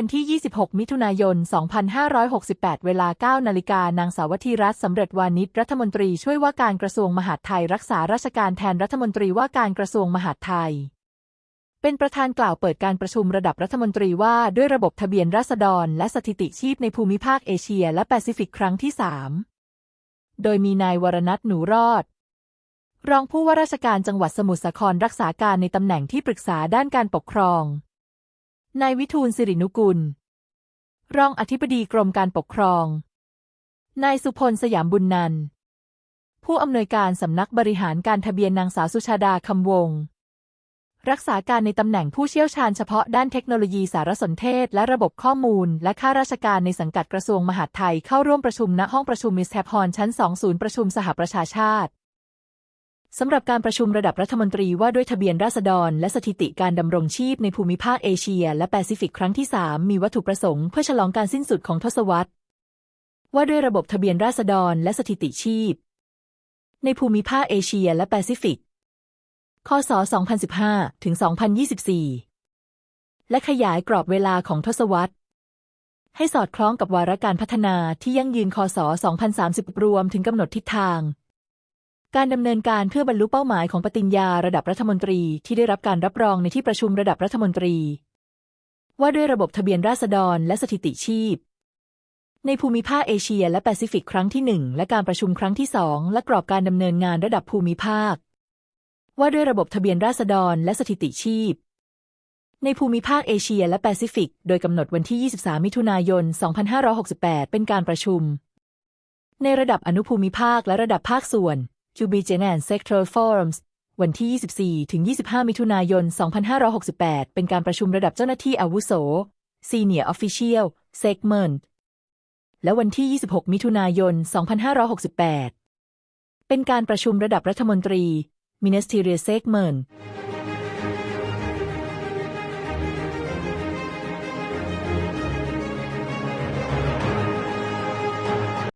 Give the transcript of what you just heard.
วันที่ 26 มิถุนายน 2568 เวลา 9 นาฬิกานางสาวธีรัตน์สำเร็จวานิชรัฐมนตรีช่วยว่าการกระทรวงมหาดไทยรักษาราชการแทนรัฐมนตรีว่าการกระทรวงมหาดไทย เป็นประธานกล่าวเปิดการประชุมระดับรัฐมนตรีว่าด้วยระบบทะเบียนราษฎร และสถิติชีพในภูมิภาคเอเชีย และแปซิฟิกครั้งที่ 3 โดยมีนายวรนัทหนูรอดรองผู้ว่าราชการจังหวัดสมุทรสาครรักษาการในตำแหน่งที่ปรึกษาด้านการปกครอง นายวิทูลสิรินุกุล รองอธิบดีกรมการปกครอง นายสุพลสยามบุญนันท์ผู้อำนวยการสำนักบริหารการทะเบียนนางสาวสุชาดาคำวงศ์รักษาการในตำแหน่งผู้เชี่ยวชาญเฉพาะด้านเทคโนโลยีสารสนเทศ และระบบข้อมูล และข้าราชการในสังกัดกระทรวงมหาดไทยเข้าร่วมประชุมณห้องประชุมมิสแทพรชั้น 2 ศูนย์ประชุมสหประชาชาติ สำหรับการประชุมระดับรัฐมนตรีว่าด้วยทะเบียนราษฎร และสถิติการดำรงชีพในภูมิภาคเอเชีย และแปซิฟิกครั้งที่ 3 มีวัตถุประสงค์เพื่อฉลองการสิ้นสุดของทศวรรษ ว่าด้วยระบบทะเบียนราษฎรและสถิติชีพ ในภูมิภาคเอเชีย และแปซิฟิก คศ 2015 ถึง 2024 และขยายกรอบเวลาของทศวรรษ ให้สอดคล้องกับวาระการพัฒนาที่ยั่งยืน คศ 2030 รวมถึงกำหนดทิศทาง การดำเนินการเพื่อบรรลุเป้าหมายของปฏิญญาระดับรัฐมนตรีที่ได้รับการรับรองในที่ประชุมระดับรัฐมนตรี ว่าด้วยระบบทะเบียนราษฎรและสถิติชีพ ในภูมิภาคเอเชียและแปซิฟิกครั้งที่1และการประชุมครั้งที่2และกรอบการดำเนินงานระดับภูมิภาค ว่าด้วยระบบทะเบียนราษฎรและสถิติชีพ ในภูมิภาคเอเชียและแปซิฟิก โดยกำหนดวันที่ 23 มิถุนายน 2568 เป็นการประชุม ในระดับอนุภูมิภาคและระดับภาคส่วน to be Genan Sector Forums วันที่ 24 ถึง 25 มิถุนายน 2568 เป็นการประชุมระดับเจ้าหน้าที่อาวุโส Senior Official Segment และวันที่ 26 มิถุนายน 2568 เป็นการประชุมระดับรัฐมนตรี Ministerial Segment